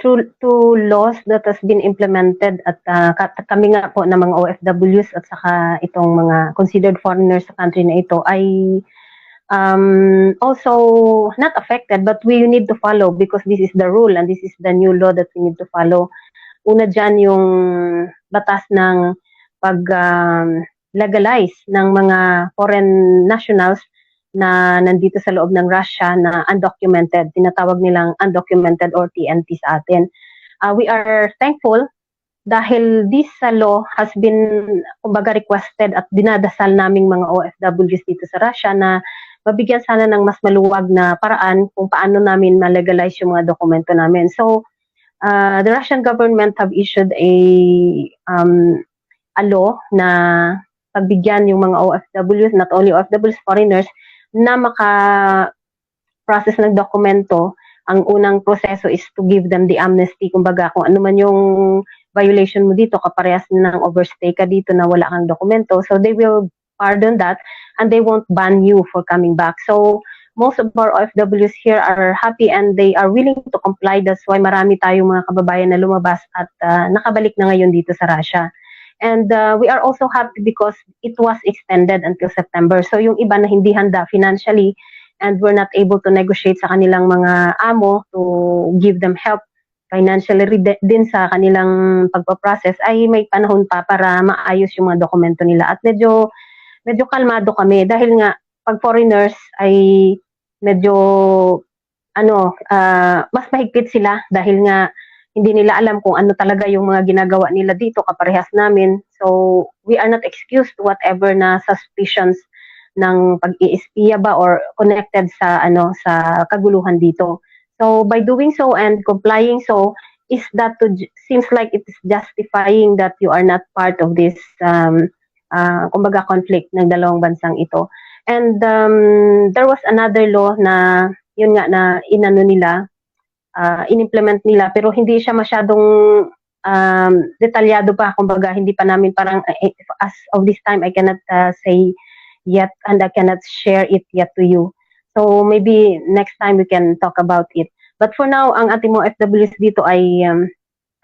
two, two laws that has been implemented at uh, ka- kami nga po na mga OFWs at saka itong mga considered foreigners sa country na ito ay um, also not affected but we need to follow because this is the rule and this is the new law that we need to follow. Una dyan yung batas ng pag um, legalize ng mga foreign nationals na nandito sa loob ng Russia na undocumented, tinatawag nilang undocumented or TNT sa atin. Uh, we are thankful dahil this uh, law has been kumbaga requested at dinadasal naming mga OFWs dito sa Russia na mabigyan sana ng mas maluwag na paraan kung paano namin ma-legalize yung mga dokumento namin. So, uh, the Russian government have issued a um, a law na pagbigyan yung mga OFWs, not only OFWs, foreigners, na maka-process ng dokumento, ang unang proseso is to give them the amnesty. Kumbaga, kung ano man yung violation mo dito, kaparehas na ng overstay ka dito na wala kang dokumento. So they will pardon that and they won't ban you for coming back. So most of our OFWs here are happy and they are willing to comply. That's why marami tayong mga kababayan na lumabas at uh, nakabalik na ngayon dito sa Russia. And uh, we are also happy because it was extended until September. So yung iba na hindi handa financially and we're not able to negotiate sa kanilang mga amo to give them help financially din sa kanilang pagpa-process ay may panahon pa para maayos yung mga dokumento nila. At medyo medyo kalmado kami dahil nga pag foreigners ay medyo ano uh, mas mahigpit sila dahil nga hindi nila alam kung ano talaga yung mga ginagawa nila dito kaparehas namin. So, we are not excused whatever na suspicions ng pag-iispiya ba or connected sa ano sa kaguluhan dito. So, by doing so and complying so is that to seems like it is justifying that you are not part of this um uh, kumbaga conflict ng dalawang bansang ito. And um, there was another law na yun nga na inano nila uh, inimplement nila pero hindi siya masyadong um, detalyado pa. Kumbaga hindi pa namin parang eh, as of this time I cannot uh, say yet and I cannot share it yet to you. So maybe next time we can talk about it. But for now ang ating mga FWs dito ay um,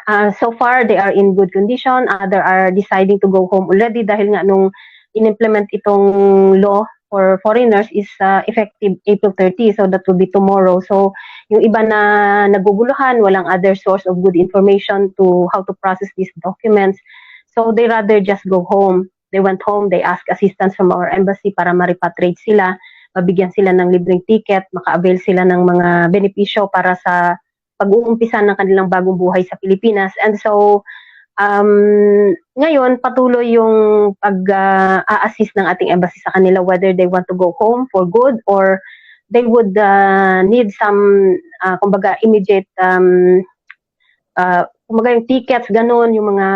uh, so far they are in good condition. Other are deciding to go home already dahil nga nung inimplement itong law for foreigners is uh, effective April 30 so that will be tomorrow. So yung iba na naguguluhan walang other source of good information to how to process these documents. So they rather just go home. They went home they ask assistance from our embassy para ma-repatriate sila mabigyan sila ng libreng ticket maka-avail sila ng mga benepisyo para sa pag-uumpisa ng kanilang bagong buhay sa Pilipinas. And so Um, ngayon, patuloy yung pag-a-assist uh, ng ating embassy sa kanila whether they want to go home for good or they would uh, need some, uh, kumbaga, immediate, um, uh, kumbaga yung tickets, ganun, yung mga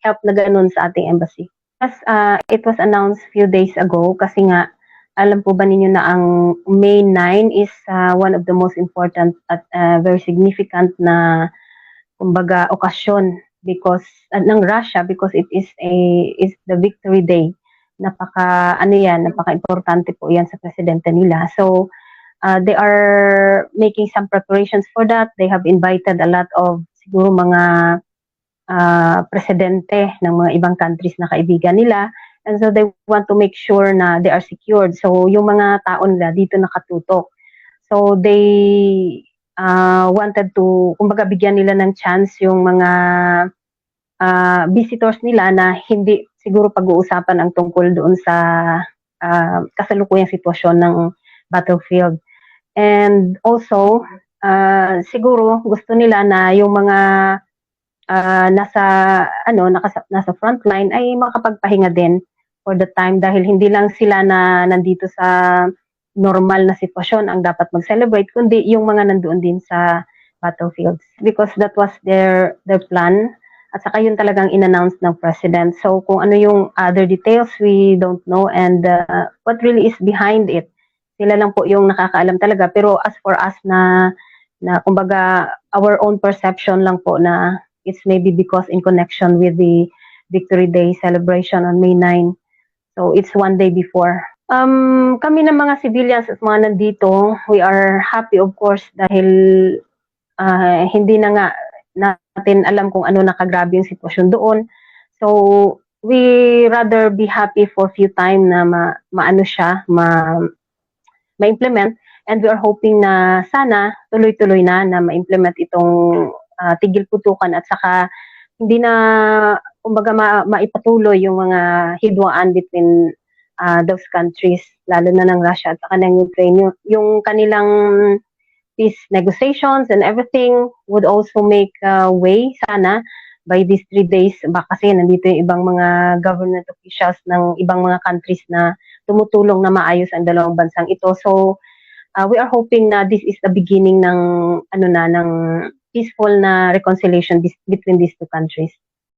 help na ganun sa ating embassy. As uh, it was announced few days ago, kasi nga, alam po ba ninyo na ang May 9 is uh, one of the most important at uh, very significant na, kumbaga, okasyon because uh, ng Russia because it is a is the victory day. Napaka ano yan napaka importante po yan sa presidente nila. So uh, they are making some preparations for that. They have invited a lot of siguro mga uh, presidente ng mga ibang countries na kaibigan nila. And so they want to make sure na they are secured. So yung mga tao nila dito nakatutok. So they uh, wanted to, kumbaga bigyan nila ng chance yung mga uh, visitors nila na hindi siguro pag-uusapan ang tungkol doon sa uh, kasalukuyang sitwasyon ng battlefield. And also, uh, siguro gusto nila na yung mga uh, nasa ano nasa, nasa front line ay makapagpahinga din for the time dahil hindi lang sila na nandito sa normal na sitwasyon ang dapat mag-celebrate, kundi yung mga nandoon din sa battlefields. Because that was their their plan. At saka yun talagang in-announce ng president. So kung ano yung other details, we don't know. And uh, what really is behind it, sila lang po yung nakakaalam talaga. Pero as for us na, na kumbaga, our own perception lang po na it's maybe because in connection with the Victory Day celebration on May 9. So it's one day before. Um, kami ng mga civilians at mga nandito, we are happy of course dahil ah, hindi na nga natin alam kung ano nakagrabe yung sitwasyon doon. So, we rather be happy for few time na ma, maano siya, ma, ma-implement and we are hoping na sana tuloy-tuloy na na ma-implement itong ah, tigil putukan at saka hindi na kumbaga ma, maipatuloy yung mga hidwaan between ah, those countries lalo na ng Russia at saka ng Ukraine. Yung, yung kanilang peace negotiations and everything would also make uh, way sana by these three days. Ba kasi nandito yung ibang mga government officials ng ibang mga countries na tumutulong na maayos ang dalawang bansang ito. So uh, we are hoping na this is the beginning ng ano na ng peaceful na reconciliation between these two countries